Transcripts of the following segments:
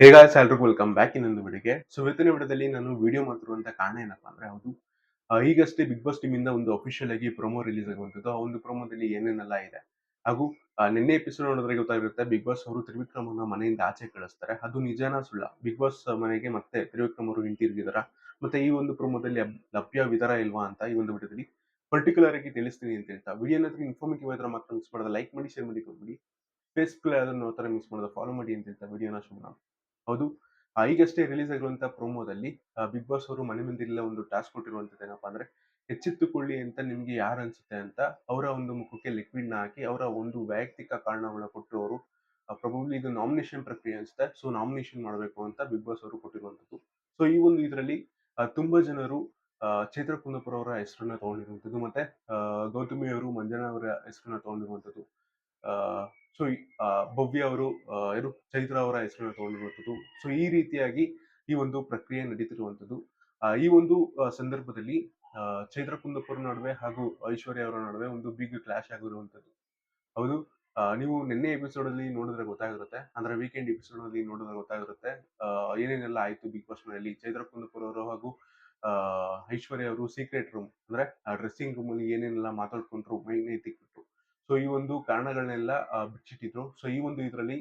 ಹೇಗ ಎಲ್ರಿಗೂ welcome back ಇನ್ನೊಂದು ವಿಡಿಯೋಗೆ. ಸೊ ಇವತ್ತಿನ ವಿಡಿಯೋದಲ್ಲಿ ನಾನು ವಿಡಿಯೋ ಮಾಡ್ತಿರುವಂತ ಕಾರಣ ಏನಪ್ಪಾ ಅಂದ್ರೆ ಹೌದು ಈಗಷ್ಟೇ ಬಿಗ್ ಬಾಸ್ ಟೀಮ್ ಇಂದ ಒಂದು ಅಫಿಷಿಯಲ್ ಆಗಿ ಪ್ರೊಮೋ ರಿಲೀಸ್ ಆಗುವಂಥದ್ದು. ಆ ಒಂದು ಪ್ರೊಮೋದಲ್ಲಿ ಏನೇನೆಲ್ಲ ಇದೆ? ಹಾಗೂ ನಿನ್ನೆ ಎಪಿಸೋಡ್ ನೋಡಿದ್ರೆ ಗೊತ್ತಾಗಿರುತ್ತೆ ಬಿಗ್ ಬಾಸ್ ಅವರು ತ್ರಿವಿಕ್ರಮ್ ಅನ್ನ ಮನೆಯಿಂದ ಆಚೆ ಕಳಿಸ್ತಾರೆ. ಅದು ನಿಜಾನ ಸುಳ್ಳ? ಬಿಗ್ ಬಾಸ್ ಮನೆಗೆ ಮತ್ತೆ ತ್ರಿವಿಕ್ರಮ್ ಅವರು ಹಿಂತಿರುಗಿದಾರ ಮತ್ತೆ ಈ ಒಂದು ಪ್ರೊಮೋದಲ್ಲಿ ಲಭ್ಯವಿದಾರ ಇಲ್ವಾ ಅಂತ ಈ ಒಂದು ವಿಡಿಯೋದಲ್ಲಿ ಪರ್ಟಿಕ್ಯುಲರ್ ಆಗಿ ತಿಳಿಸ್ತೀನಿ ಅಂತ ಹೇಳ್ತಾ. ವಿಡಿಯೋ ಇನ್ಫಾರ್ಮೇಟಿವ್ ಆದ್ರೆ ಮಾತ್ರ ಮಿಸ್ ಮಾಡೋದು ಲೈಕ್ ಮಾಡಿ ಶೇರ್ ಮಾಡಿ ಕೊಟ್ಬಿಡಿ ಫೇಸ್ಬುಕ್ ನೋಡ್ತಾರೆ ಮಿಸ್ ಮಾಡೋದು ಫಾಲೋ ಮಾಡಿ ಅಂತ ಹೇಳ್ತಾ ವಿಡಿಯೋನ ಶುಭ ಹೌದು. ಈಗಷ್ಟೇ ರಿಲೀಸ್ ಆಗಿರುವಂತಹ ಪ್ರೋಮೋದಲ್ಲಿ ಬಿಗ್ ಬಾಸ್ ಅವರು ಮನೆ ಮಂದಿರೆಲ್ಲ ಒಂದು ಟಾಸ್ಕ್ ಕೊಟ್ಟಿರುವಂತದ್ದು ಏನಪ್ಪಾ ಅಂದ್ರೆ, ಎಚ್ಚೆತ್ತುಕೊಳ್ಳಿ ಅಂತ ನಿಮ್ಗೆ ಯಾರು ಅನ್ಸುತ್ತೆ ಅಂತ ಅವರ ಒಂದು ಮುಖಕ್ಕೆ ಲಿಕ್ವಿಡ್ನ ಹಾಕಿ, ಅವರ ಒಂದು ವೈಯಕ್ತಿಕ ಕಾರಣಗಳನ್ನ ಕೊಟ್ಟು ಅವರು ಪ್ರಬಲಿ ಇದು ನಾಮಿನೇಷನ್ ಪ್ರಕ್ರಿಯೆ ಅನ್ಸುತ್ತೆ. ಸೊ ನಾಮಿನೇಷನ್ ಮಾಡಬೇಕು ಅಂತ ಬಿಗ್ ಬಾಸ್ ಅವರು ಕೊಟ್ಟಿರುವಂತದ್ದು ಸೊ ಈ ಒಂದು ಇದರಲ್ಲಿ ತುಂಬಾ ಜನರು ಚೈತ್ರ ಕುಂದಪುರ ಅವರ ಹೆಸರನ್ನ ತಗೊಂಡಿರುವಂತದ್ದು ಮತ್ತೆ ಗೌತಮಿ ಅವರು ಮಂಜನಾ ಅವರ ಹೆಸರನ್ನ ತಗೊಂಡಿರುವಂತದ್ದು ಸೊ ಭವ್ಯ ಅವರು ಏನು ಚೈತ್ರ ಅವರ ಹೆಸರು ತಗೊಂಡಿರುವಂಥದ್ದು. ಸೊ ಈ ರೀತಿಯಾಗಿ ಈ ಒಂದು ಪ್ರಕ್ರಿಯೆ ನಡೀತಿರುವಂಥದ್ದು. ಈ ಒಂದು ಸಂದರ್ಭದಲ್ಲಿ ಚೈತ್ರ ಕುಂದಪುರ ನಡುವೆ ಹಾಗೂ ಐಶ್ವರ್ಯ ಅವರ ನಡುವೆ ಒಂದು ಬಿಗ್ ಕ್ಲಾಶ್ ಆಗಿರುವಂಥದ್ದು. ಹೌದು. ನೀವು ನಿನ್ನೆ ಎಪಿಸೋಡ್ ಅಲ್ಲಿ ನೋಡಿದ್ರೆ ಗೊತ್ತಾಗಿರುತ್ತೆ. ಅಂದ್ರೆ ವೀಕೆಂಡ್ ಎಪಿಸೋಡ್ ಅಲ್ಲಿ ನೋಡಿದ್ರೆ ಗೊತ್ತಾಗಿರುತ್ತೆ. ಏನೇನೆಲ್ಲ ಆಯ್ತು ಬಿಗ್ ಬಾಸ್ ಮನೆಯಲ್ಲಿ? ಚೈತ್ರ ಕುಂದಪುರ ಅವರು ಹಾಗೂ ಐಶ್ವರ್ಯ ಅವರು ಸೀಕ್ರೆಟ್ ರೂಮ್ ಅಂದ್ರೆ ಡ್ರೆಸ್ಸಿಂಗ್ ರೂಮ್ ಅಲ್ಲಿ ಏನೇನೆಲ್ಲ ಮಾತಾಡ್ಕೊಂಡ್ರು? ಮೈ ತಿಕ್ಬಿಟ್ರು ಸೊ, ಈ ಒಂದು ಕಾರಣಗಳನ್ನೆಲ್ಲ ಬಿಚ್ಚಿಟ್ಟಿದ್ರು. ಸೊ, ಈ ಒಂದು ಇದರಲ್ಲಿ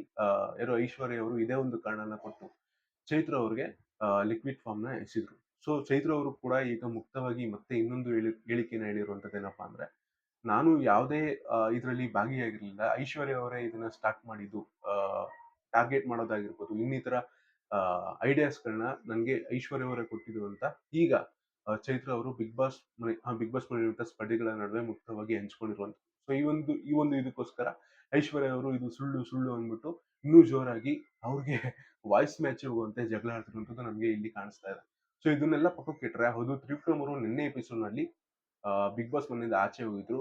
ಯಾರೋ ಐಶ್ವರ್ಯ ಅವರು ಇದೇ ಒಂದು ಕಾರಣನ ಕೊಟ್ಟು ಚೈತ್ರ ಅವ್ರಿಗೆ ಲಿಕ್ವಿಡ್ ಫಾರ್ಮ್ನ ಎಸಿದ್ರು. ಸೊ, ಚೈತ್ರ ಅವರು ಕೂಡ ಈಗ ಮುಕ್ತವಾಗಿ ಮತ್ತೆ ಇನ್ನೊಂದು ಹೇಳಿ, ಹೇಳಿಕೆನ ಹೇಳಿರುವಂತದ್ದು ಏನಪ್ಪಾ ಅಂದ್ರೆ, ನಾನು ಯಾವುದೇ ಇದರಲ್ಲಿ ಭಾಗಿಯಾಗಿರ್ಲಿಲ್ಲ. ಐಶ್ವರ್ಯ ಅವರೇ ಇದನ್ನ ಸ್ಟಾರ್ಟ್ ಮಾಡಿದ್ದು ಟಾರ್ಗೆಟ್ ಮಾಡೋದಾಗಿರ್ಬೋದು, ಇನ್ನಿತರ ಐಡಿಯಾಸ್ಗಳನ್ನ ನನಗೆ ಐಶ್ವರ್ಯ ಅವರೇ ಕೊಟ್ಟಿದ್ರು ಅಂತ ಈಗ ಚೈತ್ರ ಅವರು ಬಿಗ್ ಬಾಸ್ ಮನೆ ಬಿಗ್ ಬಾಸ್ ಮನೆ ಸ್ಪರ್ಧೆಗಳ ನಡುವೆ ಮುಕ್ತವಾಗಿ ಹಂಚ್ಕೊಂಡಿರುವಂತ ಸೊ ಈ ಒಂದು ಈ ಒಂದು ಇದಕ್ಕೋಸ್ಕರ ಐಶ್ವರ್ಯ ಅವರು ಇದು ಸುಳ್ಳು ಸುಳ್ಳು ಅಂದ್ಬಿಟ್ಟು ಇನ್ನೂ ಜೋರಾಗಿ ಅವ್ರಿಗೆ ವಾಯ್ಸ್ ಮ್ಯಾಚ್ ಹೋಗುವಂತೆ ಜಗಳ ಆಡ್ತಿರುವಂಥದ್ದು ನಮಗೆ ಇಲ್ಲಿ ಕಾಣಿಸ್ತಾ ಇದೆ. ಸೊ ಇದನ್ನೆಲ್ಲ ಪಕ್ಕಕ್ಕೆ ಇಟ್ಟರೆ ಹೌದು, ತ್ರಿವಿಕ್ರಮ್ ಅವರು ನಿನ್ನೆ ಎಪಿಸೋಡ್ನಲ್ಲಿ ಬಿಗ್ ಬಾಸ್ ಮನೆಯಿಂದ ಆಚೆ ಹೋಗಿದ್ರು.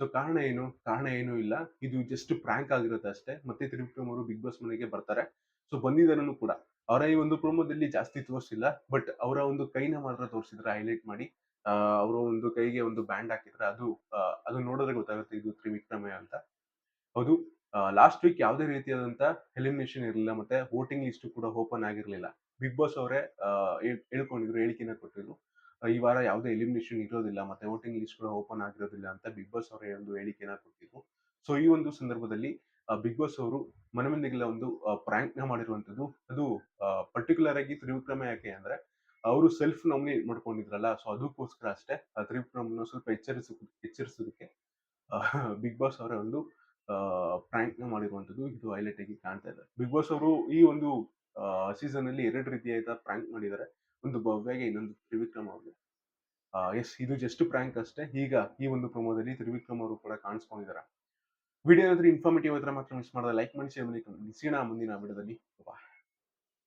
ಸೊ ಕಾರಣ ಏನು? ಕಾರಣ ಏನು ಇಲ್ಲ. ಇದು ಜಸ್ಟ್ ಪ್ರ್ಯಾಂಕ್ ಆಗಿರುತ್ತೆ ಅಷ್ಟೇ. ಮತ್ತೆ ತ್ರಿವಿಕ್ರಮ್ ಅವರು ಬಿಗ್ ಬಾಸ್ ಮನೆಗೆ ಬರ್ತಾರೆ. ಸೊ ಬಂದಿದ್ದಾರನು ಕೂಡ. ಅವರ ಈ ಒಂದು ಪ್ರೋಮೋದಲ್ಲಿ ಜಾಸ್ತಿ ತೋರಿಸಿಲ್ಲ. ಬಟ್ ಅವರ ಒಂದು ಕೈನ ಮಾತ್ರ ತೋರಿಸಿದ್ರೆ ಹೈಲೈಟ್ ಮಾಡಿ. ಅವರ ಒಂದು ಕೈಗೆ ಒಂದು ಬ್ಯಾಂಡ್ ಹಾಕಿದ್ರೆ ಅದು ಅದು ನೋಡಿದ್ರೆ ಗೊತ್ತಾಗುತ್ತೆ ಇದು ತ್ರಿವಿಕ್ರಮೇ ಅಂತ. ಹೌದು ಲಾಸ್ಟ್ ವೀಕ್ ಯಾವುದೇ ರೀತಿಯಾದಂತ ಎಲಿಮಿನೇಷನ್ ಇರಲಿಲ್ಲ ಮತ್ತೆ ವೋಟಿಂಗ್ ಲಿಸ್ಟ್ ಕೂಡ ಓಪನ್ ಆಗಿರ್ಲಿಲ್ಲ. ಬಿಗ್ ಬಾಸ್ ಅವರೇ ಹೇಳ್ಕೊಂಡಿದ್ರು, ಹೇಳಿಕೆನ ಕೊಟ್ಟಿದ್ರು. ಈ ವಾರ ಯಾವುದೇ ಎಲಿಮಿನೇಷನ್ ಇರೋದಿಲ್ಲ, ಮತ್ತೆ ವೋಟಿಂಗ್ ಲಿಸ್ಟ್ ಕೂಡ ಓಪನ್ ಆಗಿರೋದಿಲ್ಲ ಅಂತ ಬಿಗ್ ಬಾಸ್ ಅವರೇ ಒಂದು ಹೇಳಿಕೆನ ಕೊಟ್ಟಿದ್ರು. ಸೊ ಈ ಒಂದು ಸಂದರ್ಭದಲ್ಲಿ ಬಿಗ್ ಬಾಸ್ ಅವರು ಮನೆ ಮಂದಿಗೆಲ್ಲ ಒಂದು ಪ್ರಾಂಕ್ನ ಮಾಡಿರುವಂತದ್ದು ಅದು ಪರ್ಟಿಕ್ಯುಲರ್ ಆಗಿ ತ್ರಿವಿಕ್ರಮ ಯಾಕೆ ಅಂದ್ರೆ ಅವರು ಸೆಲ್ಫ್ ನಾಮಿನೇಟ್ ಮಾಡ್ಕೊಂಡಿದ್ರಲ್ಲ ಸೊ ಅದಕ್ಕೋಸ್ಕರ ಅಷ್ಟೇ, ಆ ತ್ರಿವಿಕ್ರಮ್ನ ಸ್ವಲ್ಪ ಎಚ್ಚರಿಸ, ಎಚ್ಚರಿಸೋದಕ್ಕೆ ಬಿಗ್ ಬಾಸ್ ಅವರ ಒಂದು ಪ್ರ್ಯಾಂಕ್ನ ಮಾಡಿರುವಂತದ್ದು ಇದು ಹೈಲೈಟ್ ಆಗಿ ಕಾಣ್ತಾ ಇದೆ. ಬಿಗ್ ಬಾಸ್ ಅವರು ಈ ಒಂದು ಸೀಸನ್ ಅಲ್ಲಿ ಎರಡು ರೀತಿಯಾದ ಪ್ರ್ಯಾಂಕ್ ಮಾಡಿದ್ದಾರೆ. ಒಂದು ಭವ್ಯಗೆ, ಇನ್ನೊಂದು ತ್ರಿವಿಕ್ರಮ್ ಅವ್ರಿಗೆ. ಎಸ್ ಇದು ಜಸ್ಟ್ ಪ್ರ್ಯಾಂಕ್ ಅಷ್ಟೇ. ಈಗ ಈ ಒಂದು ಪ್ರಮೋದಲ್ಲಿ ತ್ರಿವಿಕ್ರಮ್ ಅವರು ಕೂಡ ಕಾಣಿಸ್ಕೊಂಡಿದ್ದಾರೆ. ವಿಡಿಯೋ ಏನಾದ್ರೂ ಇನ್ಫಾರ್ಮೇಟಿವ್ ಇದ್ರೆ ಮಾತ್ರ ಮಿಸ್ ಮಾಡಿದ್ರೆ ಲೈಕ್ ಮಾಡಿ ಶೇರ್ ಮಾಡಿ ಸಿಗೋಣ ಮುಂದಿನ ವಿಡಿಯೋದಲ್ಲಿ